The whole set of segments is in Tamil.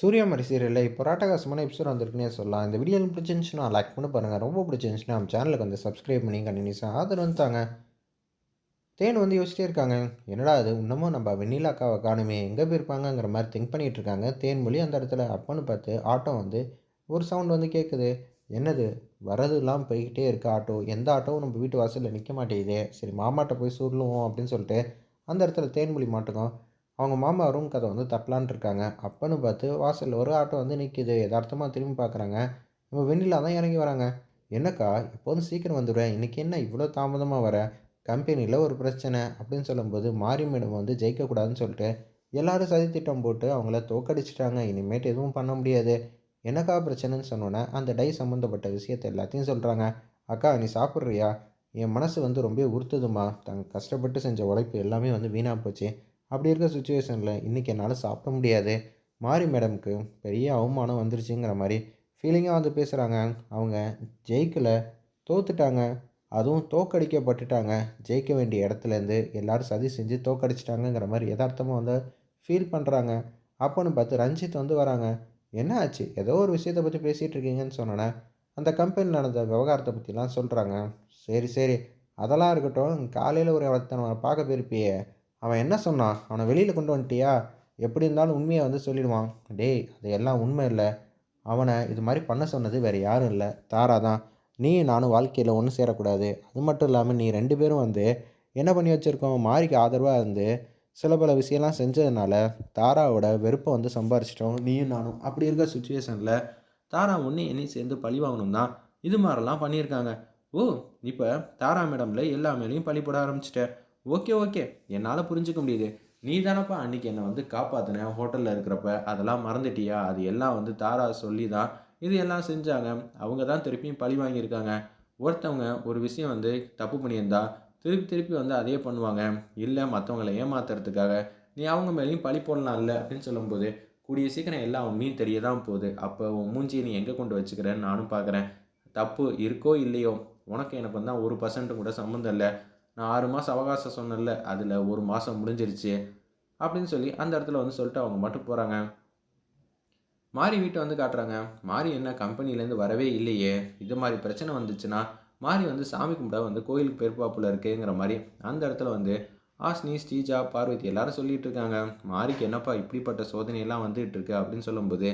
சூரியமரி சீரியலில் இப்போ ராட்டகாசமான எபிசோட் வந்திருக்குன்னே சொல்லலாம். இந்த வீடியோ பிடிச்சிருந்துச்சுன்னா லைக் பண்ணி பாருங்கள் ரொம்ப பிடிச்சிருந்துச்சுன்னா நம்ம சேனலுக்கு வந்து சப்ஸ்கிரைப் பண்ணி கண்டினியூஸாக ஆதரவு வந்துட்டாங்க தேன் வந்து யோசிச்சிட்டே இருக்காங்க. என்னடா அது இன்னமும் நம்ம வெண்ணிலா அக்காவை காணுமே. எங்கே போயிருப்பாங்கங்கிற மாதிரி திங்க் பண்ணிகிட்டு இருக்காங்க. தேன் மொழி அந்த இடத்துல அப்பன்னு பார்த்து ஆட்டோ வந்து ஒரு சவுண்ட் வந்து கேட்குது என்னது? வரதுலாம் போய்கிட்டே இருக்கு ஆட்டோ எந்த ஆட்டோவும் நம்ம வீட்டு வாசலில் நிற்க மாட்டேங்குது. சரி மாமாட்ட போய் சொல்லுவோம் அப்படின்னு சொல்லிட்டு அந்த இடத்துல தேன்மொழி மாட்டுக்கும். அவங்க மாமா ரூம் கதை வந்து தட்டலான் இருக்காங்க அப்பன்னு பார்த்து வாசலில் ஒரு ஆட்டோ வந்து நிற்கிது யதார்த்தமாக திரும்பி பார்க்குறாங்க. நம்ம வெண்ணிலா தான் இறங்கி வராங்க. என்னக்கா எப்போதும் சீக்கிரம் வந்துடுவேன் இன்றைக்கி என்ன இவ்வளோ தாமதமாக வர? கம்பெனியில் ஒரு பிரச்சனை. அப்படின்னு சொல்லும்போது மாரி மேடம் வந்து ஜெயிக்கக்கூடாதுன்னு சொல்லிட்டு எல்லாரும் சதி திட்டம் போட்டு அவங்கள தோக்கடிச்சிட்டாங்க. இனிமேட்டு எதுவும் பண்ண முடியாது. என்னக்கா பிரச்சனைன்னு சொன்னோன்னே அந்த டை சம்மந்தப்பட்ட விஷயத்தை எல்லாத்தையும் சொல்கிறாங்க அக்கா நீ சாப்பிட்றியா? என் மனசு வந்து ரொம்ப உறுத்துதுமா தங்க கஷ்டப்பட்டு செஞ்ச உழைப்பு எல்லாமே வந்து வீணாக போச்சு. அப்படி இருக்க சுச்சுவேஷனில் இன்றைக்கி என்னால் சாப்பிட முடியாது. மாரி மேடம்க்கு பெரிய அவமானம் வந்துருச்சுங்கிற மாதிரி ஃபீலிங்காக வந்து பேசுகிறாங்க அவங்க ஜெயிக்கலை தோத்துட்டாங்க. அதுவும் தோக்கடிக்கப்பட்டுட்டாங்க. ஜெயிக்க வேண்டிய இடத்துலேருந்து எல்லோரும் சதி செஞ்சு தோக்கடிச்சிட்டாங்கங்கிற மாதிரி யதார்த்தமாக வந்து ஃபீல் பண்ணுறாங்க அப்போன்னு பார்த்து ரஞ்சித் வந்து வராங்க. என்ன ஆச்சு? ஏதோ ஒரு விஷயத்தை பற்றி பேசிகிட்டு இருக்கீங்கன்னு சொன்னோன்னே அந்த கம்பெனியில் நடந்த விவகாரத்தை பற்றிலாம் சொல்கிறாங்க சரி சரி. அதெல்லாம் இருக்கட்டும். காலையில் ஒரு ஒருத்தனை பார்க்க போயிருப்பியே. அவன் என்ன சொன்னான் அவனை வெளியில் கொண்டு வந்துட்டியா? எப்படி இருந்தாலும் உண்மையை வந்து சொல்லிடுவான். டேய் அது எல்லாம் உண்மை இல்லை. அவனை இது மாதிரி பண்ண சொன்னது வேறு யாரும் இல்லை. தாரா தான். நீ நானும் வாழ்க்கையில் ஒன்றும் சேரக்கூடாது. அது மட்டும் இல்லாமல் நீ ரெண்டு பேரும் வந்து என்ன பண்ணி வச்சுருக்கோம்? மாரிக்கு ஆதரவாக இருந்து சில பல விஷயம்லாம் செஞ்சதுனால தாராவோட வெறுப்பை வந்து சம்பாரிச்சிட்டோம். நீயும் நானும். அப்படி இருக்க சுச்சுவேஷனில் தாரா ஒன்று என்னையும் சேர்ந்து பழி வாங்கணும் தான். இது மாதிரிலாம் பண்ணியிருக்காங்க. ஓ இப்போ தாரா மேடமில் எல்லா மேலேயும் பழி போட ஆரம்பிச்சிட்டேன் ஓகே ஓகே. என்னால் புரிஞ்சுக்க முடியுது. நீ தானப்பா அன்றைக்கி என்னை வந்து காப்பாற்றின ஹோட்டலில் இருக்கிறப்ப. அதெல்லாம் மறந்துட்டியா? அது எல்லாம் வந்து தாரா சொல்லி தான் இது எல்லாம் செஞ்சாங்க. அவங்க தான் திருப்பியும் பழி வாங்கியிருக்காங்க. ஒருத்தவங்க ஒரு விஷயம் வந்து தப்பு பண்ணியிருந்தா திருப்பி திருப்பி வந்து அதே பண்ணுவாங்க. இல்லை மற்றவங்களை ஏமாத்துறதுக்காக. நீ அவங்க மேலேயும் பழி போடலாம் இல்லை அப்படின்னு சொல்லும்போது கூடிய சீக்கிரம் எல்லா உண்மையும் தெரிய தான் போகுது. அப்போ உன் மூஞ்சியை நீ எங்கே கொண்டு வச்சுக்கிறேன்னு நானும் பார்க்குறேன் தப்பு இருக்கோ இல்லையோ உனக்கு எனக்கு தான் ஒரு பர்சன்ட் கூட சம்மந்தம் இல்லை. நான் ஆறு மாதம் அவகாசம் சொன்னேன்ல அதில் ஒரு மாதம் முடிஞ்சிருச்சு அப்படின்னு சொல்லி அந்த இடத்துல வந்து சொல்லிட்டு அவங்க மட்டும் போகிறாங்க மாறி வீட்டை வந்து காட்டுறாங்க. மாறி என்ன கம்பெனிலேருந்து வரவே இல்லையே. இது மாதிரி பிரச்சனை வந்துச்சுன்னா மாறி வந்து சாமி கும்பிட வந்து கோயிலுக்கு பெருப்பாப்புல இருக்குங்கிற மாதிரி அந்த இடத்துல வந்து ஆஸ்னி ஸ்ரீஜா பார்வதி எல்லாரும் சொல்லிட்டு இருக்காங்க. மாரிக்கு என்னப்பா இப்படிப்பட்ட சோதனையெல்லாம் வந்துகிட்டு இருக்கு அப்படின்னு சொல்லும்போது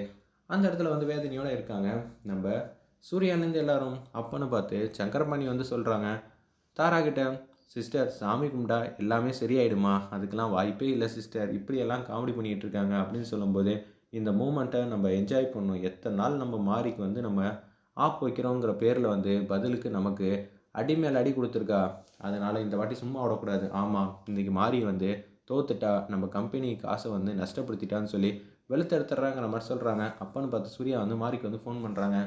அந்த இடத்துல வந்து வேதனையோடு இருக்காங்க. நம்ம சூர்யானந்த் எல்லாரும் அப்பன்னு பார்த்து சங்கரபாணி வந்து சொல்கிறாங்க தாராகிட்ட சிஸ்டர் சாமி கும்பிட்டா எல்லாமே சரியாயிடுமா? அதுக்கெல்லாம் வாய்ப்பே இல்லை சிஸ்டர் இப்படியெல்லாம் காமெடி பண்ணிகிட்டு இருக்காங்க அப்படின்னு சொல்லும்போது இந்த மூமெண்ட்டை நம்ம என்ஜாய் பண்ணணும். எத்தனை நாள் நம்ம மாறிக்கு வந்து நம்ம ஆப் வைக்கிறோங்கிற பேரில் வந்து பதிலுக்கு நமக்கு அடி மேல் அடி கொடுத்துருக்கா? அதனால் இந்த வாட்டி சும்மா விடக்கூடாது. ஆமாம் இன்றைக்கி மாறி வந்து தோத்துட்டா நம்ம கம்பெனி காசை வந்து நஷ்டப்படுத்திட்டான்னு சொல்லி வெளுத்தெடுத்துட்றாங்கிற மாதிரி சொல்கிறாங்க அப்பன்னு பார்த்து சூர்யா வந்து மாறிக்கு வந்து ஃபோன் பண்ணுறாங்க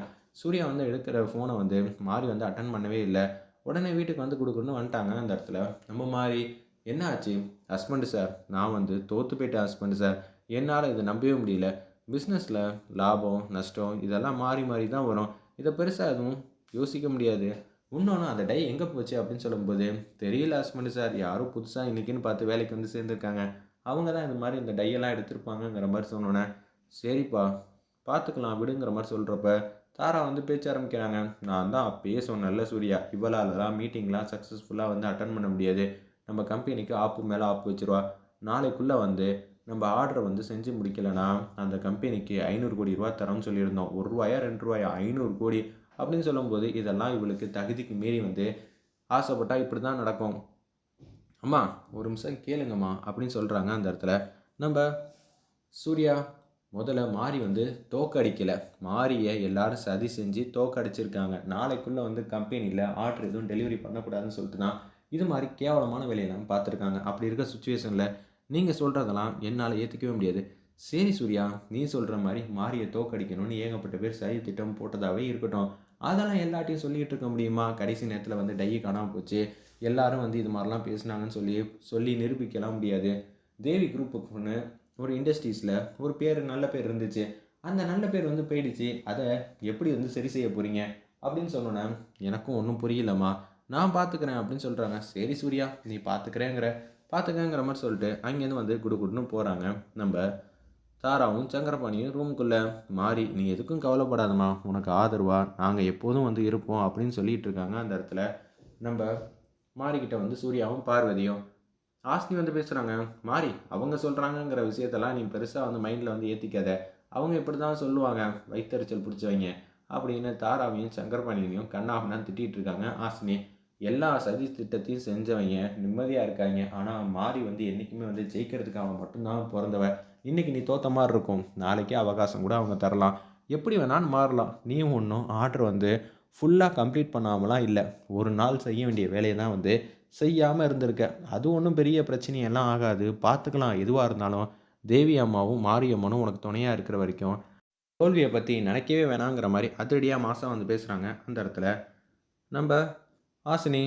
சூர்யா வந்து எடுக்கிற ஃபோனை வந்து மாறி வந்து அட்டன் பண்ணவே இல்லை. உடனே வீட்டுக்கு வந்து கொடுக்கணும்னு வந்துட்டாங்க அந்த இடத்துல. நம்ம மாதிரி என்ன ஆச்சு ஹஸ்பண்டு சார் நான் வந்து தோற்று போயிட்டேன் ஹஸ்பண்டு சார் என்னால் இதை நம்பவே முடியல. பிஸ்னஸில் லாபம் நஷ்டம் இதெல்லாம் மாறி மாறி தான் வரும். இதை பெருசாக எதுவும் யோசிக்க முடியாது. இன்னொன்று அந்த டை எங்கே போச்சு? அப்படின்னு சொல்லும்போது தெரியல ஹஸ்பண்டு சார் யாரும் புதுசாக இன்றைக்கின்னு பார்த்து வேலைக்கு வந்து சேர்ந்துருக்காங்க. அவங்க தான் இந்த மாதிரி இந்த டையெல்லாம் எடுத்திருப்பாங்கங்கிற மாதிரி சொன்னோன்னே சரிப்பா பார்த்துக்கலாம் விடுங்கிற மாதிரி சொல்கிறப்ப தாரா வந்து பேச்ச ஆரம்பிக்கிறாங்க. நான் தான் அப்பயே சொன்னேன்ல சூர்யா. இவளாலலாம் மீட்டிங்லாம் சக்ஸஸ்ஃபுல்லாக வந்து அட்டன் பண்ண முடியாது. நம்ம கம்பெனிக்கு ஆப்பு மேலே ஆப்பு வச்சுருவா. நாளைக்குள்ளே வந்து நம்ம ஆர்டரை வந்து செஞ்சு முடிக்கலைன்னா அந்த கம்பெனிக்கு ஐநூறு கோடி ரூபா தரோம்னு சொல்லியிருந்தோம். ஒரு ரூபாயா ரெண்டு ரூபாயா? ஐநூறு கோடி. அப்படின்னு சொல்லும்போது இதெல்லாம் இவளுக்கு தகுதிக்கு மீறி வந்து ஆசைப்பட்டால் இப்படி தான் நடக்கும். அம்மா ஒரு நிமிஷம் கேளுங்கம்மா அப்படின்னு சொல்கிறாங்க அந்த இடத்துல. நம்ம சூர்யா முதல்ல மாறி வந்து தோக்கடிக்கலை. மாரியை எல்லாரும் சதி செஞ்சு தோக்கடிச்சிருக்காங்க. நாளைக்குள்ளே வந்து கம்பெனியில் ஆர்டர் எதுவும் டெலிவரி பண்ணக்கூடாதுன்னு சொல்லிட்டு தான் இது மாதிரி கேவலமான வேலையெல்லாம் பார்த்துருக்காங்க. அப்படி இருக்க சுச்சுவேஷனில் நீங்கள் சொல்கிறதெல்லாம் என்னால் ஏற்றுக்கவே முடியாது. சரி சூர்யா நீ சொல்கிற மாதிரி மாரியை தோக்கடிக்கணும்னு ஏகப்பட்ட பேர் சதி திட்டம் போட்டதாகவே இருக்கட்டும். அதெல்லாம் எல்லாட்டையும் சொல்லிகிட்டு இருக்க முடியுமா? கடைசி நேரத்தில் வந்து டையை காணாமல் போச்சு. எல்லாரும் வந்து இது மாதிரிலாம் பேசுனாங்கன்னு சொல்லி சொல்லி நிரூபிக்கலாம் முடியாது. தேவி குரூப்புக்கு ஒரு இண்டஸ்ட்ரீஸில் ஒரு பேர் நல்ல பேர் இருந்துச்சு. அந்த நல்ல பேர் வந்து போயிடுச்சு. அதை எப்படி வந்து சரி செய்ய போகிறீங்க அப்படின்னு சொன்னோன்னே எனக்கும் ஒன்றும் புரியலம்மா. நான் பார்த்துக்கிறேன் அப்படின்னு சொல்கிறாங்க சரி சூர்யா நீ பார்த்துக்கிறேங்கிற பார்த்துக்கங்கிற மாதிரி சொல்லிட்டு அங்கேருந்து வந்து குடு குடுன்னு போகிறாங்க நம்ம தாராவும் சங்கரபாணியும் ரூமுக்குள்ளே மாறி நீ எதுக்கும் கவலைப்படாதம்மா. உனக்கு ஆதரவா? நாங்கள் எப்போதும் வந்து இருப்போம் அப்படின்னு சொல்லிகிட்டு இருக்காங்க. அந்த இடத்துல நம்ம மாறிக்கிட்ட வந்து சூர்யாவும் பார்வதியும் ஆஸ்னி வந்து பேசுகிறாங்க மாறி அவங்க சொல்கிறாங்கங்கிற விஷயத்தெல்லாம் நீ பெருசாக வந்து மைண்டில் வந்து ஏற்றிக்காத அவங்க இப்படி தான் சொல்லுவாங்க வயிற்றுச்சல் பிடிச்சவங்க அப்படின்னு தாராவையும் சங்கரபாணியையும் கண்ணாபனா திட்டிகிட்டு இருக்காங்க ஆஸ்னி எல்லா சதி திட்டத்தையும் செஞ்சவங்க நிம்மதியாக இருக்காங்க. ஆனால் மாறி வந்து என்றைக்குமே வந்து ஜெயிக்கிறதுக்கு அவன் மட்டும்தான் பிறந்தவ. இன்றைக்கி நீ தோத்த மாதிரி இருக்கும். நாளைக்கே அவகாசம் கூட அவங்க தரலாம். எப்படி வேணாலும் மாறலாம். நீயும் ஒன்றும் ஆர்டர் வந்து ஃபுல்லாக கம்ப்ளீட் பண்ணாமலாம் இல்லை. ஒரு நாள் செய்ய வேண்டிய வேலையை தான் வந்து செய்யாமல் இருந்திருக்க. அது ஒன்றும் பெரிய பிரச்சனையெல்லாம் ஆகாது. பார்த்துக்கலாம் எதுவாக இருந்தாலும் தேவி அம்மாவும் மாரியம்மனும் உனக்கு துணையாக இருக்கிற வரைக்கும் தோல்வியை பற்றி நினைக்கவே வேணாங்கிற மாதிரி அதிரடியாக மாதம் வந்து பேசுகிறாங்க அந்த இடத்துல. நம்ம ஆசினி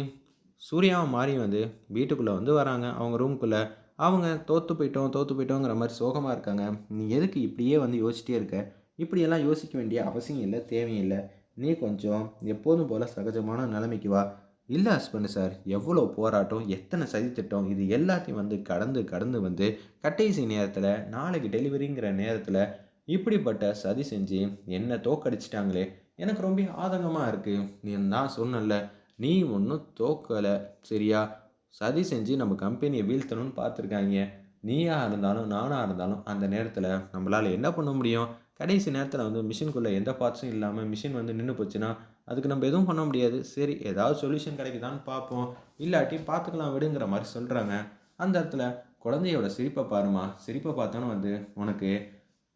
சூர்யாவும் மாறி வந்து வீட்டுக்குள்ளே வந்து வராங்க. அவங்க ரூம்குள்ளே அவங்க தோற்று போயிட்டோம் தோற்று போயிட்டோங்கிற மாதிரி சோகமாக இருக்காங்க. நீ எதுக்கு இப்படியே வந்து யோசிச்சிட்டே இருக்க? இப்படியெல்லாம் யோசிக்க வேண்டிய அவசியம் இல்லை தேவையில்லை நீ கொஞ்சம் எப்போதும் போல் சகஜமான நிலைமைக்கு வா. இல்லை ஹஸ்பண்ட் சார் எவ்வளோ போராட்டம் எத்தனை சதித்திட்டம் இது எல்லாத்தையும் வந்து கடந்து கடந்து வந்து கட்டைசி நேரத்தில் நாளைக்கு டெலிவரிங்கிற நேரத்தில் இப்படிப்பட்ட சதி செஞ்சு என்னை தோக்கடிச்சிட்டாங்களே. எனக்கு ரொம்ப ஆதங்கமாக இருக்குது நீ நான் சொன்னல நீ ஒன்றும் தோக்கலை சரியா? சதி செஞ்சு நம்ம கம்பெனியை வீழ்த்தணும்னு பார்த்துருக்காங்க. நீயாக இருந்தாலும் நானாக இருந்தாலும் அந்த நேரத்தில் நம்மளால் என்ன பண்ண முடியும்? கடைசி நேரத்தில் வந்து மிஷின்குள்ளே எந்த பார்ட்ஸும் இல்லாமல் மிஷின் வந்து நின்று போச்சுன்னா அதுக்கு நம்ம எதுவும் பண்ண முடியாது. சரி ஏதாவது சொல்யூஷன் கிடைக்குதான்னு பார்ப்போம். இல்லாட்டி பார்த்துக்கலாம் விடுங்கிற மாதிரி சொல்கிறாங்க அந்த இடத்துல குழந்தையோட சிரிப்பை பாருமா சிரிப்பை பார்த்தோன்னு வந்து உனக்கு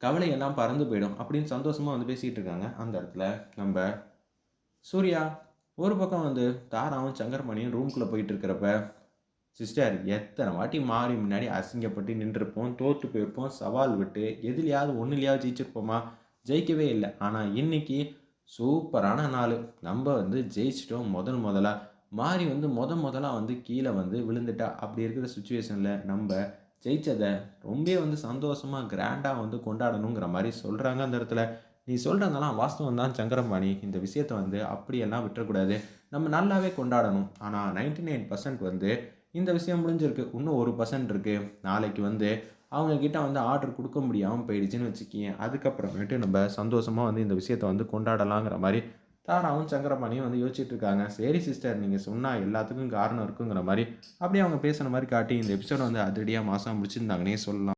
கவலையெல்லாம் பறந்து போயிடும் அப்படின்னு சந்தோஷமாக வந்து பேசிகிட்டு இருக்காங்க. அந்த இடத்துல நம்ம சூர்யா ஒரு பக்கம் வந்து தாராவும் சங்கர்மணியும் ரூம்குள்ளே போயிட்டு இருக்கிறப்ப சிஸ்டர் எத்தனை வாட்டி மாறி முன்னாடி அசிங்கப்பட்டு நின்றுருப்போம் தோற்று போயிருப்போம் சவால் விட்டு எதுலையாவது ஒன்றுலையாவது ஜெயிச்சிருப்போமா? ஜெயிக்கவே இல்லை. ஆனால் இன்னைக்கு சூப்பரான நாள். நம்ம வந்து ஜெயிச்சிட்டோம் முதல். முதலாக மாறி வந்து முத முதலாக வந்து கீழே வந்து விழுந்துட்டா. அப்படி இருக்கிற சுச்சுவேஷனில் நம்ம ஜெயித்ததை ரொம்ப வந்து சந்தோஷமாக கிராண்டாக வந்து கொண்டாடணுங்கிற மாதிரி சொல்கிறாங்க அந்த இடத்துல. நீ சொல்கிறதெல்லாம் வாஸ்தவம் தான் சங்கரம்பாணி. இந்த விஷயத்த வந்து அப்படியெல்லாம் விட்டுறக்கூடாது. நம்ம நல்லாவே கொண்டாடணும். ஆனால் நைன்டி நைன் பர்சன்ட் வந்து இந்த விஷயம் முடிஞ்சிருக்கு. இன்னும் ஒரு பர்சன்ட் இருக்குது நாளைக்கு வந்து அவங்கக்கிட்ட வந்து ஆர்டர் கொடுக்க முடியாமல் போயிடுச்சுன்னு வச்சுக்கிங்க அதுக்கப்புறமேட்டு நம்ம சந்தோஷமாக வந்து இந்த விஷயத்தை வந்து கொண்டாடலாங்கிற மாதிரி தாராவும் சங்கரபாணியும் வந்து யோசிச்சுட்டு இருக்காங்க. சரி சிஸ்டர் நீங்கள் சொன்னால் எல்லாத்துக்கும் காரணம் இருக்குங்கிற மாதிரி அப்படியே அவங்க பேசுகிற மாதிரி காட்டி இந்த எபிசோட வந்து அதிரடியாக மாதம் முடிச்சிருந்தாங்கன்னே சொல்லலாம்.